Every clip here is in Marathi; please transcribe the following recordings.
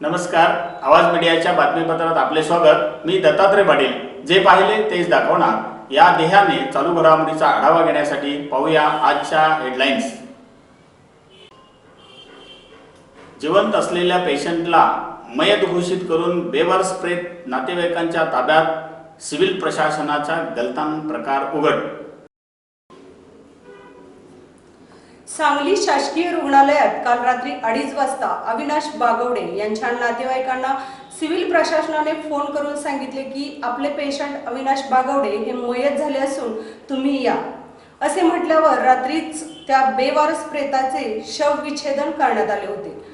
नमस्कार. आवाज मीडियाच्या बातमीपत्रात आपले स्वागत. मी दत्तात्रय पाटील. जे पाहिले तेच दाखवणार. या देहाने चालू घडामोडीचा आढावा घेण्यासाठी पाहूया आजच्या हेडलाईन्स जिवंत असलेल्या पेशंटला मयत घोषित करून बेवारस प्रेत नातेवाईकांच्या ताब्यात सिव्हिल प्रशासनाचा गलतान प्रकार उघड. सांगली शासकीय रुग्णालयात काल रात्री अडीच वाजता अविनाश बागवडे यांच्या नातेवाईकांना सिव्हिल प्रशासनाने फोन करून सांगितले की आपले पेशंट अविनाश बागवडे हे मयत झाले असून तुम्ही या. असे म्हटल्यावर रात्रीच त्या बेवारस प्रेताचे शवविच्छेदन करण्यात आले होते.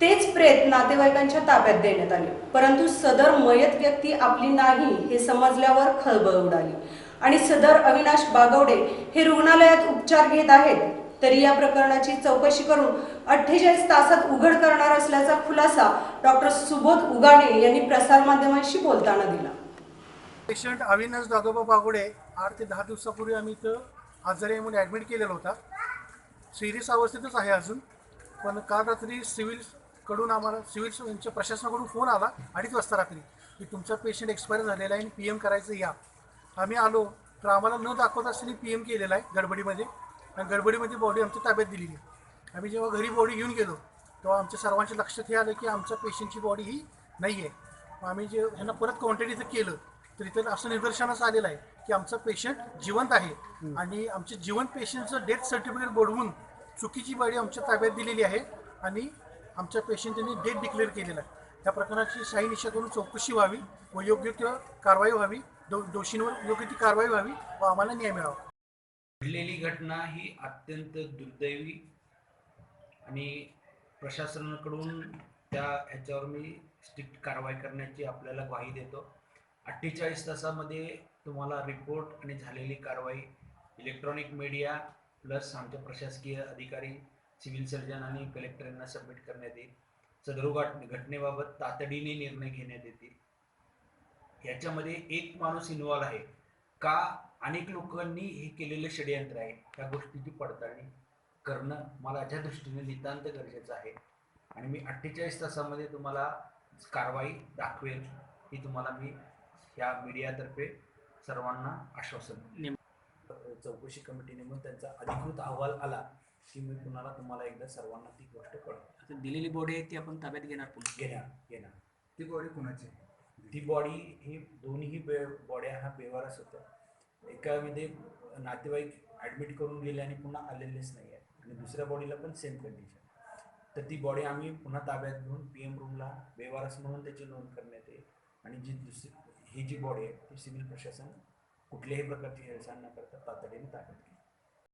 तेच प्रेत नातेवाईकांच्या ताब्यात देण्यात आले. परंतु सदर मयत व्यक्ती आपली नाही हे समजल्यावर खळबळ उडाली. आणि सदर अविनाश बागवडे हे रुग्णालयात उपचार घेत आहेत. तरी या प्रकरणाची चौकशी करून अठ्ठेचाळीस तासात उघड करणार असल्याचा खुलासा डॉक्टर सुबोध उगाणे यांनी प्रसारमाध्यमांशी बोलताना दिला. पेशंट अविनाश दादोबा बागोडे आठ ते दहा दिवसापूर्वी आम्ही इथं आजारी म्हणून ॲडमिट केलेला होता. सिरियस अवस्थेतच आहे अजून पण काल रात्री सिव्हिलकडून आम्हाला सिव्हिल यांच्या प्रशासनाकडून फोन आला अडीच वाजता रात्री की तुमचा पेशंट एक्सपायर झालेला आहे आणि पी एम करायचं या. आम्ही आलो तर आम्हाला न दाखवता असताना पी एम केलेला आहे गडबडीमध्ये. आणि गडबडीमध्ये बॉडी आमच्या ताब्यात दिलेली आहे. आम्ही जेव्हा घरी बॉडी घेऊन गेलो तेव्हा आमच्या सर्वांच्या लक्षात हे आलं की आमच्या पेशंटची बॉडी ही नाही आहे आम्ही जे ह्यांना परत कॉन्टॅक्ट इथं केलं तर इथं असं निदर्शनास आलेलं आहे की आमचा पेशंट जिवंत आहे. आणि आमचे जिवंत पेशंटचं डेथ सर्टिफिकेट बोलवून चुकीची बॉडी आमच्या ताब्यात दिलेली आहे आणि आमच्या पेशंटने डेथ डिक्लेअर केलेला आहे. या प्रकरणाची शाही निशा करून चौकशी व्हावी व योग्य ती कारवाई व्हावी दो दोषींवर योग्य ती कारवाई व्हावी व आम्हाला न्याय मिळावा. घडलेली घटना ही अत्यंत दुर्दैवी आणि प्रशासनाकडून त्या ह्याच्यावर मी स्ट्रिक्ट कारवाई करण्याची आपल्याला ग्वाही देतो. अठ्ठेचाळीस तासामध्ये तुम्हाला रिपोर्ट आणि झालेली कारवाई इलेक्ट्रॉनिक मीडिया प्लस आमच्या प्रशासकीय अधिकारी सिव्हिल सर्जन आणि कलेक्टर यांना सबमिट करण्यात येईल. सदर घटनेबाबत तातडीने निर्णय घेण्यात येतील. याच्यामध्ये एक माणूस इन्व्हॉल्व आहे. का अनेक लोकांनी हे केलेलं षडयंत्र आहे? त्या गोष्टीची पडताळणी करणं मला माझ्या दृष्टीने नितांत गरजेचं आहे. आणि मी अठ्ठेचाळीस तासामध्ये तुम्हाला कारवाई दाखवेल ही तुम्हाला मी या मीडियातर्फे सर्वांना आश्वासन. चौकशी कमिटी नेमून त्यांचा अधिकृत अहवाल आला की मी पुन्हा तुम्हाला एकदा सर्वांना ती गोष्ट आता दिलेली बॉडी आहे ती आपण ताब्यात घेणार घेणार घेणार. ती बॉडी कुणाची ती बॉडी ही दोन्ही बे बॉड्या हा बेवारस होत्या एकामध्ये नातेवाईक ॲडमिट करून गेले आणि पुन्हा आलेलेच नाही आहे आणि दुसऱ्या बॉडीला पण सेम कंडिशन तर ती बॉडी आम्ही पुन्हा ताब्यात घेऊन पी एम रूमला बेवारस म्हणून त्याची नोंद करण्यात येईल. आणि जी दुसरी ही जी बॉडी आहे ती सिव्हिल प्रशासन कुठल्याही प्रकारची हेळसांड न करता तातडीने ताब्यात घेईल.